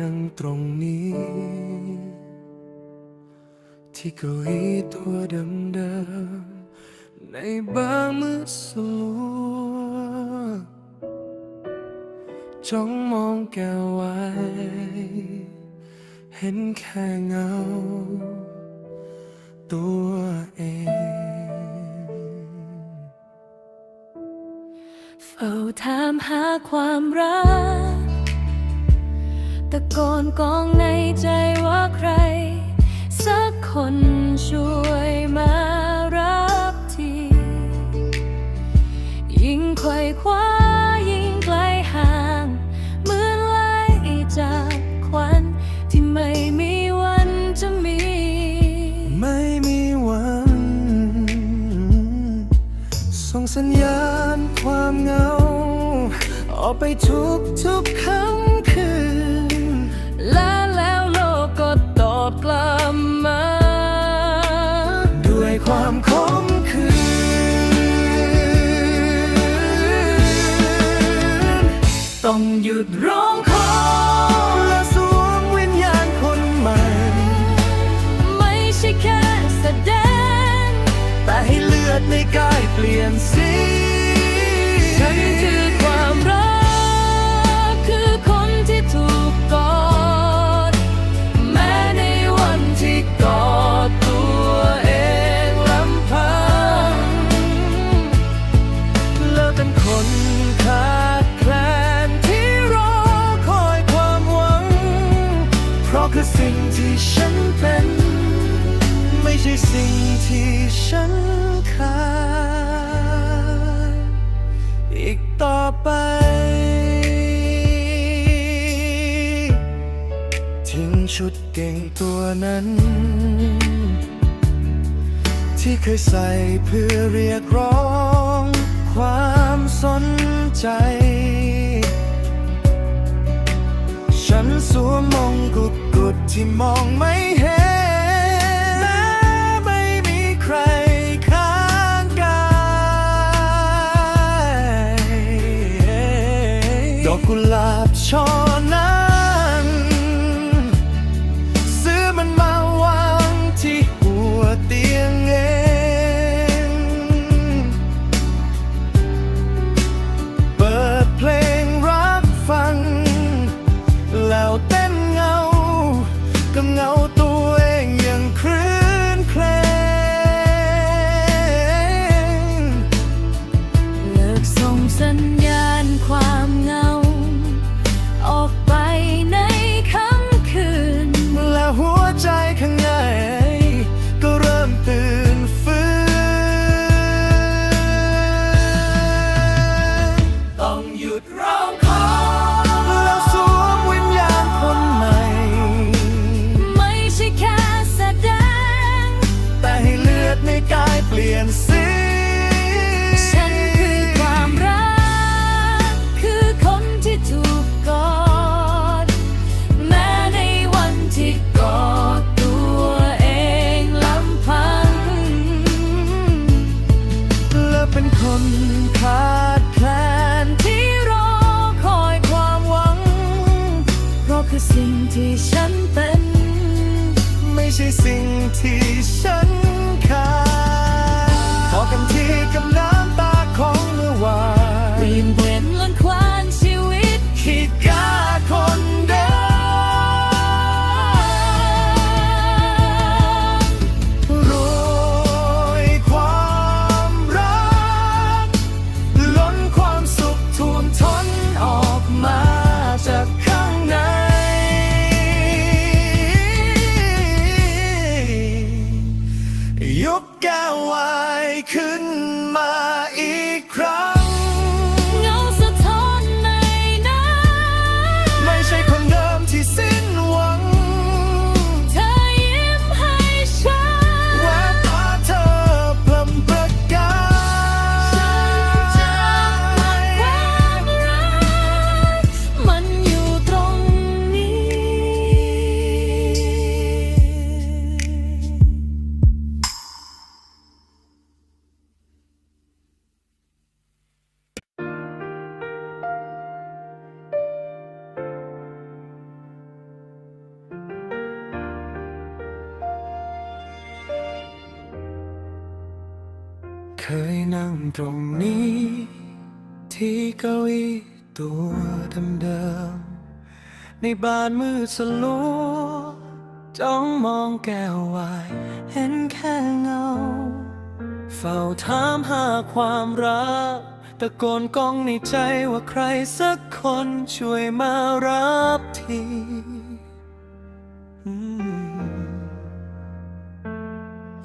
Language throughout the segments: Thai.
นั่งตรงนี้ ที่เก้าอี้ตัวเดิมๆในบางมือสลัวจ้องมองแกวไว้ เห็นแค่เงา ตัวเองเฝ้าถามหาความรักะโกนกองในใจว่าใคร สักคนช่วยมารับที ยิ่งไขว่คว้ายิ่งไกลห่างเหมือนไล่จากควันที่ไม่มีวันจะมี ไม่มีวัน ส่งสัญญาณความเหงา ออกไปทุกทุกค่ำ ความขมขื่นต้องหยุดร้องขอและสวมวิญญาณคนใหม่ ไม่ใช่แค่แสดง แต่ให้เลือดในกายเปลี่ยนสีฉันจะ คนขาดแคลนที่รอคอยความหวัง เพราะคือสิ่งที่ฉันเป็น ไม่ใช่สิ่งที่ฉันขาดอีกต่อไป ทิ้งชุดเก่งตัวนั้นที่เคยใส่เพื่อเรียกร้องความ สนใจ ฉันสวมมงกุฎกุฎที่มองไม่เห็น ส่งสัญญา เคยนั่งตรงนี้ ที่เก้าอี้ตัวเดิมๆในบ้านมืดสลัวจ้องมองแก้ววาย เห็นแค่เงา เฝ้าถามหาความรัก ตะโกนก้องในใจว่าใครสักคนช่วยมารับทีอ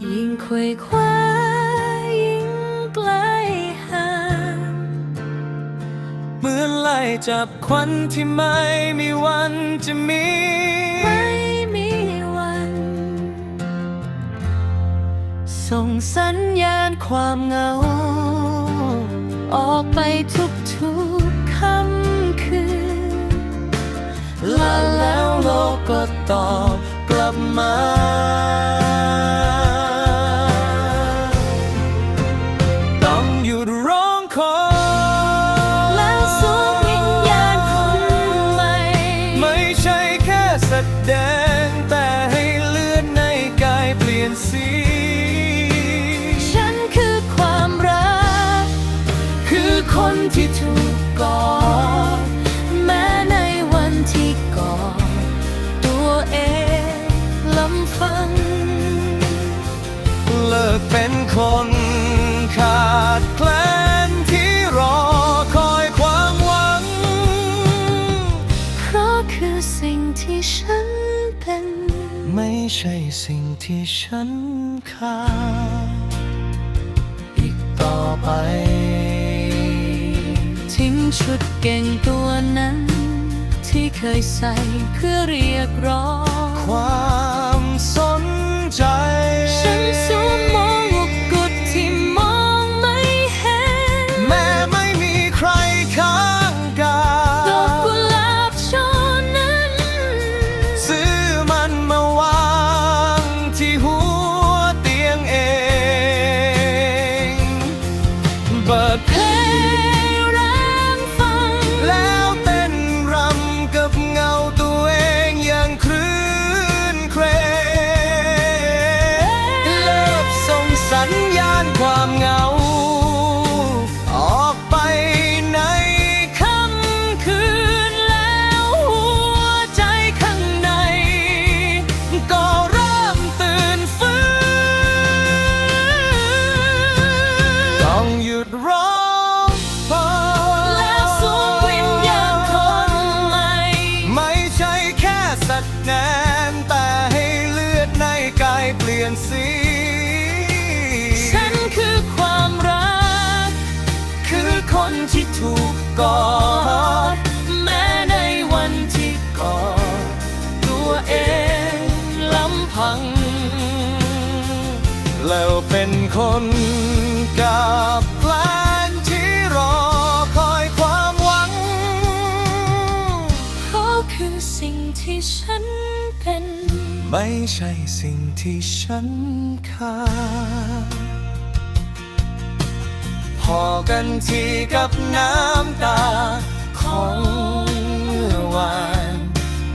ยิ่งควยคว้า ล่จับควันที่ไม่มีวันจะมี ไม่มีวัน ส่งสัญญาณความเหงา ออกไปทุกๆค่ำคืนลาแล้วโลกก็ตอบกลับมา ที่ถูกกอดแม้ในวันที่กอดตัวเองลำพัง เลิกเป็นคนขาดแคลนที่รอคอยความหวัง เพราะคือสิ่งที่ฉันเป็น ไม่ใช่สิ่งที่ฉันขาดอีกต่อไป ชุดเก่งตัวนั้น ที่เคยใส่เพื่อเรียกร้องความ ส่งสัญญา กอดแม้ในวันที่กอดตัวเองลำพัง แล้วเป็นคนกับแพลนที่รอคอยความหวังเพราะคือสิ่งที่ฉันเป็น ไม่ใช่สิ่งที่ฉันขาด อกันทีกับน้ำตาของเมื่อวาน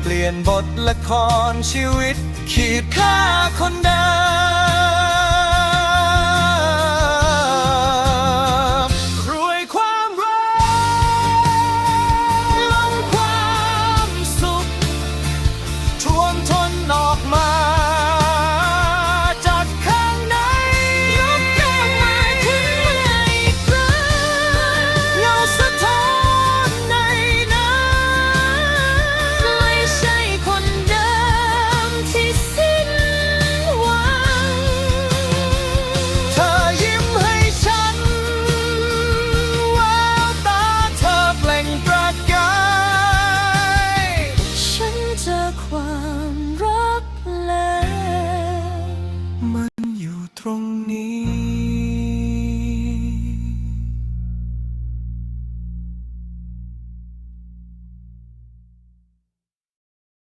เปลี่ยนบทละครชีวิตขีดค่าคนเดิม